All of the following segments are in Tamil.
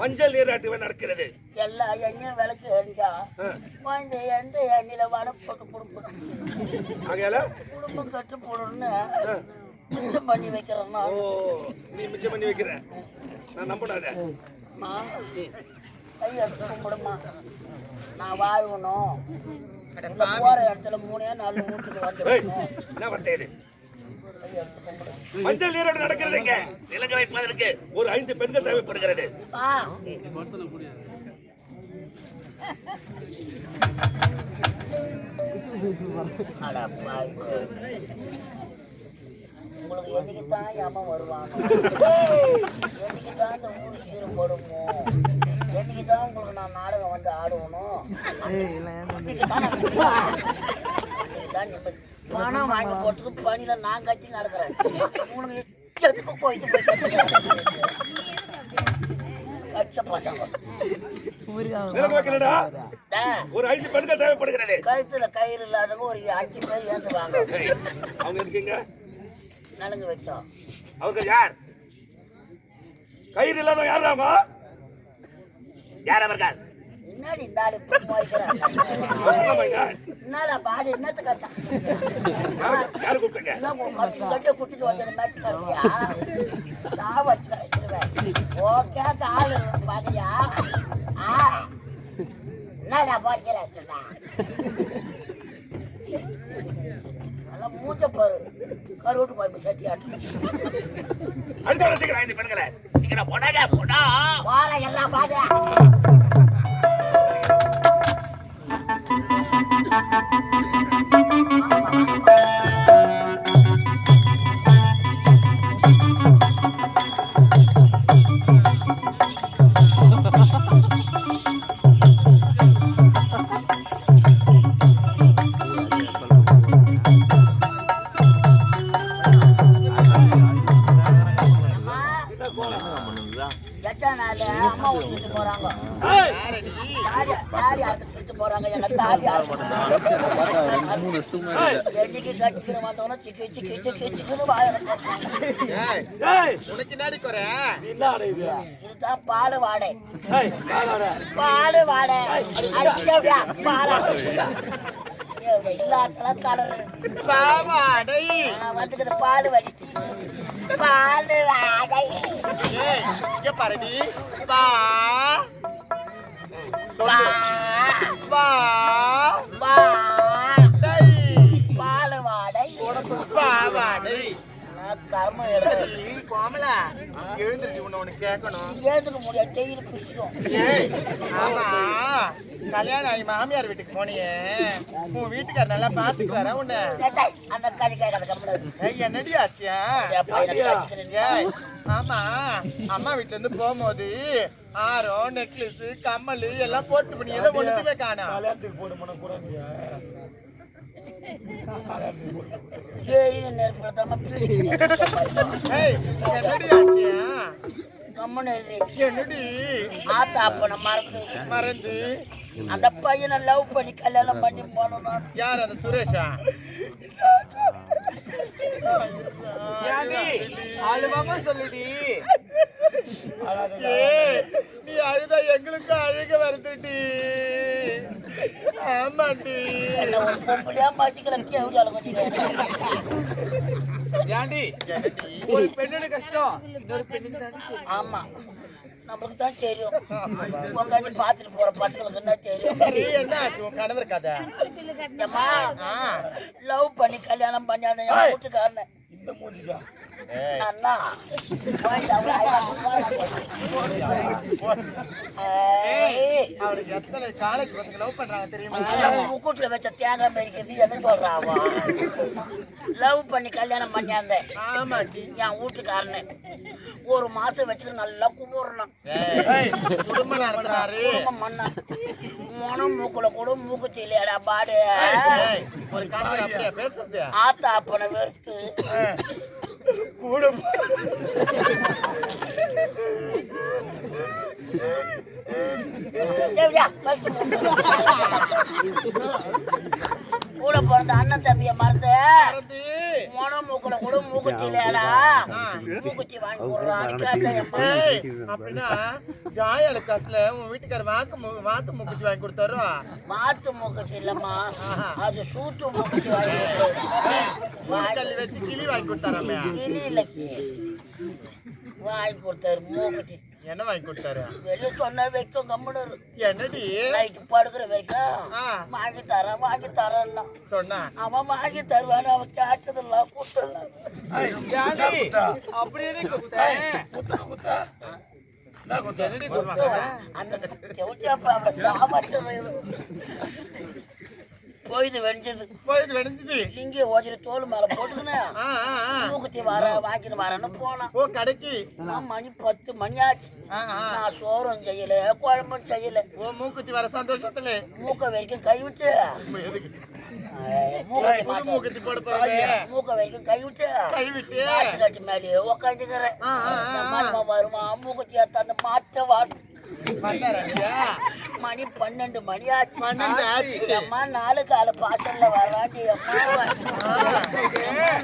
மஞ்சள் நீராட்டு நடக்கிறது. எல்லா எண்ணெயும் விளக்கு எரிஞ்சா. இந்த எந்த எண்ணெயில வடை போட்டு கொடுப்போம் ஆகையால? குடும்பம் கட்டு போடணும்னு மிச்சம் பண்ணி வைக்கிறோம்னா ஓ நீ மிச்சம் பண்ணி வைக்கிற? நான் நம்பினாத கையெடுத்து கும்பிடுமா. நான் வாழ்வணும் இந்த போற இடத்துல மூணே நாலு வீட்டுக்கு வந்துடணும். என்ன வார்த்தை மஞ்சள் நீராட்டு நடக்கிறதுங்க விலங்கு வைப்பதற்கு ஒரு ஐந்து பெண்கள் தேவைப்படுகிறது. உங்களுக்கு என்னைக்கு தான் ஏமா வருவாங்க? என்னைக்கு தான் இந்த ஊர் சீரம் போடுமோ என்னைக்கு தான் உங்களுக்கு நான் நாடகம் வந்து ஆடுவணும் தான் நிம்மதி. பணம் வாங்கி போட்டுக்கு பணியில நான் கட்டி நடக்கிறேன். உங்களுக்கு எதுக்கு போயிட்டு போய் கச்ச பசங்க. ஒரு ஐந்து பெண்கள் தேவைப்படுகிறது. கழுத்துல கயிறு இல்லாதவங்க ஒரு அஞ்சு பேர் ஏந்துவாங்க அவங்க எதுக்குங்க? நலுங்கு வைத்தோம் அவங்க யார்? கயிறு இல்லாத யார் அவங்க? யார் அவர்கள்? முன்னாடி இந்த ஆளு ஆமாங்க. என்னடா பாடி என்னத்து கட்டான் யாரு யாரு கூப்பிட்டுங்க? என்ன கட்டி கட்டிய குத்திட்டு வந்து மேட்ச் கட்டியா? சா வச்சு கிடைச்சிருவேன் ஓகே ஆளு ஆ. என்னடா போய்க்கிறேன் நல்லா மூஞ்ச பாரு. கருவிட்டு போய் சட்டி ஆட்டு அடுத்த வேலை செய்கிற ஐந்து பெண்களை. நீங்க போனாங்க போனா. வார எல்லாம் பாடு போறாங்க தாலி தாலி அறுத்துட்டு போறாங்க என்ன தாலி என்னைக்கு கட்டிக்கிற வந்தவன சிக்கி சிக்கி சிக்கி சிக்கின்னு வாயிரம் உனக்கு என்னடி குறை? இதுதான் பால் வாடை. பால் வாடை. அடிச்சா பாலா. எல்லாத்தெல்லாம் கலர் பாவாடை வந்துக்குது பால் வடி. பால் வாடை. ஏய் இங்க பாருடி. பா வா. வா. வா. கோமலா. எழுந்திருச்சு உன்னை ஒண்ணு கேட்கணும். ஏந்துக்க முடியாது பிடிச்சிடும் ஏய் ஆமா. கல்யாணம் ஆகி மாமியார் வீட்டுக்கு போனியே. உன் வீட்டுக்கார் நல்லா பாத்துக்கிறாரா உன்னை? அந்த கதை என்னடி ஆச்சியா ஏய் ஆமா. அம்மா வீட்ல இருந்து போகும்போது ஆரம் நெக்லஸ் கம்மல் எல்லாம் போட்டு பண்ணி ஏதோ ஒண்ணுத்துமே காணோம். நெருப்புல தான் ஏய் என்னடி ஆச்சியா கம்மனு என்னடி ஆத்தா அப்பனை மறந்து அந்த பையனை லவ் பண்ணி கல்யாணம் பண்ணி போனோம். யார் அந்த சுரேஷா ஏய், நீ அழுதா எங்களுக்கு அழுக வருதுடி. ஆமாண்டி. ஏண்டி? ஒரு பெண்ணோட கஷ்டம். இன்னொரு பெண்ணுக்கு. ஆமா. நம்மளுக்கு தான் தெரியும். உட்காந்து பார்த்துட்டு போற பசங்களுக்கு என்ன தெரியும்? என்ன உன் கணவர் கதை? லவ் பண்ணி கல்யாணம் பண்ணி அந்த வீட்டுக்காரனை. இந்த மூஞ்சிக்கா. அண்ணா போயிட்டு அவரு ஏய், அவனுக்கு எத்தனை காலேஜ் பசங்க லவ் பண்றாங்க தெரியுமா அவன் முக்கூட்டுல வச்ச தேங்காய் மரிக்கிறது என்ன சொல்றாவா லவ் பண்ணி கல்யாணம் பண்ணியாந்த ஆமாண்டி என் வீட்டுக்காரனு ஒரு மாசம் வச்சுட்டு நல்லா ஏய், குடும்பம் நடத்துறாரு குடும்பம் மனம் மூக்குல கூட மூக்கு இல்லையாடா பாடு ஏய், ஒரு கணவர் அப்படியா பேசுறது ஆத்தா அப்பனை வெறுத்து குடும்பம் எப்படியா? வச்சு மூடு. கூட பிறந்த அண்ணன் தம்பிய மறந்து மொன மூக்குல கூட மூக்குத்தி இல்லையாடா மூக்குத்தி வாங்கி அப்படின்னா ஜாயால காசுல உன் வீட்டுக்கார வாக்கு மு- வாத்து மூக்குத்தி வாங்கி கொடுத்தாரோ? மாத்து மூக்குத்தி இல்லம்மா. அது சூத்து மூக்குத்தி வாங்கி கொடுத்தாரு. வச்சு கிளி வாங்கி கொடுத்தாராமே. கிளி இல்ல வாங்கி கொடுத்தாரு மூக்குத்தி. என்ன வாங்கி கொடுத்தாரு? வெளியே சொன்னா வைக்கும் கம்முன்னு என்னடி? நைட்டு படுக்கிற வரைக்கும். வாங்கி தரேன் வாங்கி தரேன்னா சொன்னா? அவன் வாங்கி தருவான்னு அவன் ஜானி அப்படியே அந்த போயிது வெடிஞ்சது. போயிது வெடிஞ்சது. இங்கே ஓதிரி தோல் மேல ஆ. மூக்குத்தி வர வாங்கின்னு வரேன்னு போனான் ஓ கடைக்கு. நான் மணி பத்து மணி ஆச்சு. நான் சோறும் செய்யல குழம்பும் செய்யல. ஓ மூக்குத்தி வர சந்தோஷத்துல. மூக்க வரைக்கும் கை விட்டு. இப்ப எதுக்கு? ஐய, மூக்குத்தி போட போறீங்க. மூக்க வரைக்கும் கை விட்டு. கை விட்டு. காசு கட்டி மேலே உக்காந்துக்கிறேன். வருமா? மூக்குத்தி அந்த மாட்ட வாடு. வந்தாரா மணி பன்னெண்டு மணி ஆச்சு. பன்னெண்டு ஆச்சு அம்மா நாலு கால பாசல்ல வர்றாண்டி அம்மா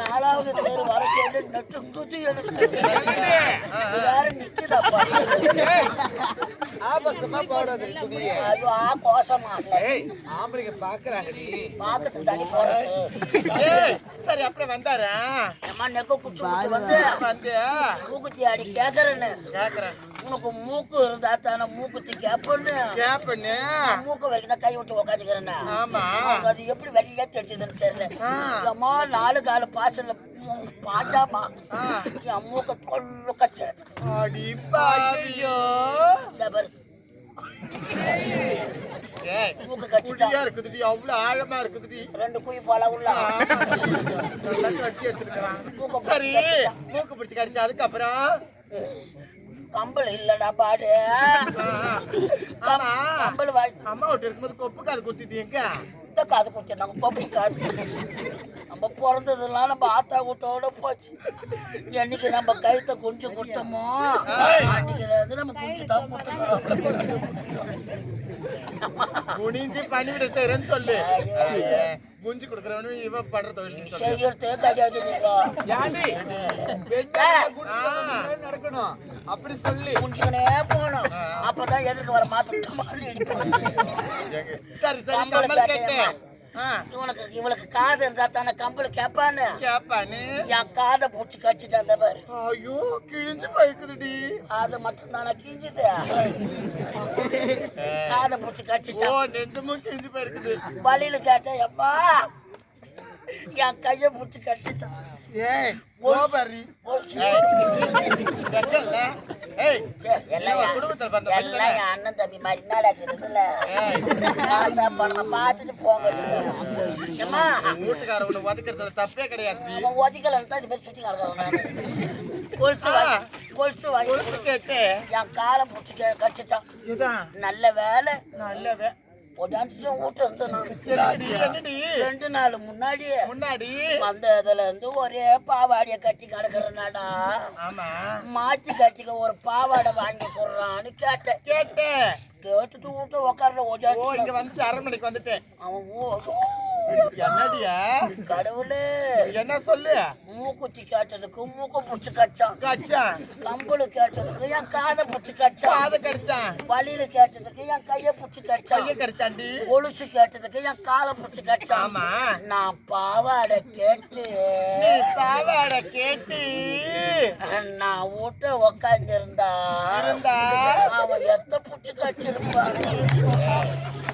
நாலாவது பேர் வர சொல்லி நெட்டு குத்தி எடுத்து. வேற நிக்குதப்பா அது ஆ கோசமா ஏய் ஆம்பளைங்க பாக்குறாங்கடி. பாக்கத்து தனி போறது சரி அப்புறம் வந்தாரா? அம்மா நெக்க குத்து வந்து. வந்து. மூக்குத்தி அடி கேக்குறேன்னு. கேக்குறேன். உனக்கு மூக்கு இருந்தா தானே மூக்குத்தி கேப்பன்னு? கேப்பண்ணு மூக்கு வரைக்கும் தான் கை விட்டு உக்காந்துக்கிறேன்னா? ஆமா. அது எப்படி வெளியே தெரிஞ்சதுன்னு தெரியல. அம்மா நாலு கால பாசல்ல பாஜாமா. என் மூக்க கொள்ளு கச்சு அடி பாவியோ. இந்த பாரு. இருக்குதுடி அவ்வளவு ஆழமா இருக்குதுடி. ரெண்டு குயி போல உள்ள. எடுத்துருக்கான் சரி கடிச்சிட்டா. மூக்கு பிடிச்சு கடிச்சு அதுக்கப்புறம்? கம்பல் இல்லடா பாடு. கம்பல் அம்மா விட்டு இருக்கும்போது கொப்பு காது குத்திட்டு எங்க? இந்த காது குத்தி நம்ம கொப்பி காது. நம்ம பிறந்ததெல்லாம் நம்ம ஆத்தா கூட்டோட போச்சு. என்னைக்கு நம்ம கைத்த குஞ்சு கொடுத்தோமோ அன்னைக்கு நம்ம குஞ்சு தான் கொடுத்துக்கிறோம் குனிஞ்சு பணிவிட செய்யறேன்னு சொல்லு. குஞ்சு கொடுக்குறவனு இவ பண்ற தொழில் நீ நீங்க குடும்பம் நடக்கணும். அப்படி சொல்லி. குஞ்சுனே போகணும். அப்பதான் எதிர்க்கு வர மாப்பிள்ளை. சரி சரி கேட்டேன். இவனுக்கு இவளுக்கு காது இருந்தா தானே கம்பளை கேட்பான்னு கேப்பானு? என் காதை பிடிச்சி கடிச்சிட்டு அந்த பாரு. ஐயோ கிழிஞ்சு போயிருக்குதுடி. காது மட்டும் தானே கிஞ்சுது காதை பிடிச்சி ஓ கடிச்சிட்டான் நெஞ்சமும் கிழிஞ்சு போயிருக்குது. வழியில கேட்டேன் எப்பா என் கையை பிடிச்சி கடிச்சிட்டான் ஏய் கோபரி எல்லாம் அண்ணன் தம்பி மாதிரி என்னடா இருக்குதுல்ல காசா பணம் பார்த்துட்டு போங்க நீங்க. ஏம்மா, வீட்டுக்கார உன்னை ஒதுக்கிறதுல தப்பே கிடையாது அவன் ஒதிக்கலன்னு தான் இது மாதிரி கிடக்குறான் நானு. கொலுசு வாங்கி என் காலை பிடிச்சி கடிச்சிட்டான். இதுதான் நல்ல வேலை. நல்லவே உடனே ரெண்டு நாள் முன்னாடி முன்னாடி? வந்ததுல இருந்து ஒரே பாவாடைய கட்டி கிடக்குறனாடா. மாத்தி கட்டிக்க ஒரு பாவாடை வாங்கி கொடுறான்னு கேட்டேன். கேட்டேன். கேட்டுட்டு வீட்டு உட்கார்ல ஓ இங்க வந்து அரை மணிக்கு வந்துட்டேன். அவன் ஊ- என்னடியா? கடவுளே. என்ன சொல்லு? மூக்குத்தி கேட்டதுக்கு மூக்க புடிச்சு கச்சான் கச்சான் கம்பளு கேட்டதுக்கு என் காதை புடிச்சு கச்சான் காதை கடிச்சான்? வழியில கேட்டதுக்கு என் கைய புடிச்சு கச்சான் கைய கடிச்சாண்டி? கொலுசு கேட்டதுக்கு என் காலை புடிச்சு கச்சான் ஆமா. நான் பாவாடை கேட்டு. நீ பாவாட கேட்டு. நான் வீட்ட உக்காந்துருந்தா. இருந்தா? அவன் எத்த புடிச்சு கச்சிருப்பான்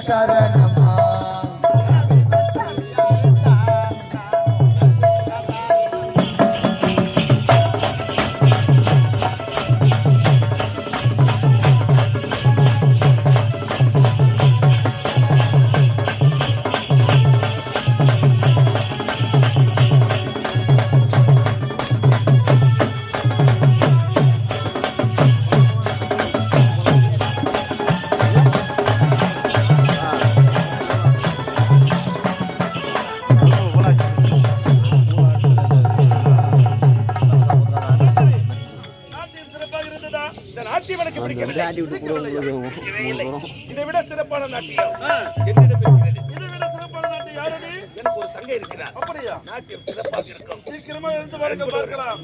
కారణ பிடிக்கவில்லை பிடிக்கவே இல்லை. இதை விட சிறப்பான நாட்டியம் என்னிடம் இதை விட சிறப்பான நாட்டு யாரடி? எனக்கு ஒரு தங்கை இருக்கிறார். அப்படியா? நாட்டியம் சிறப்பாக இருக்கும். சீக்கிரமா எழுந்து பாருங்க பார்க்கலாம்.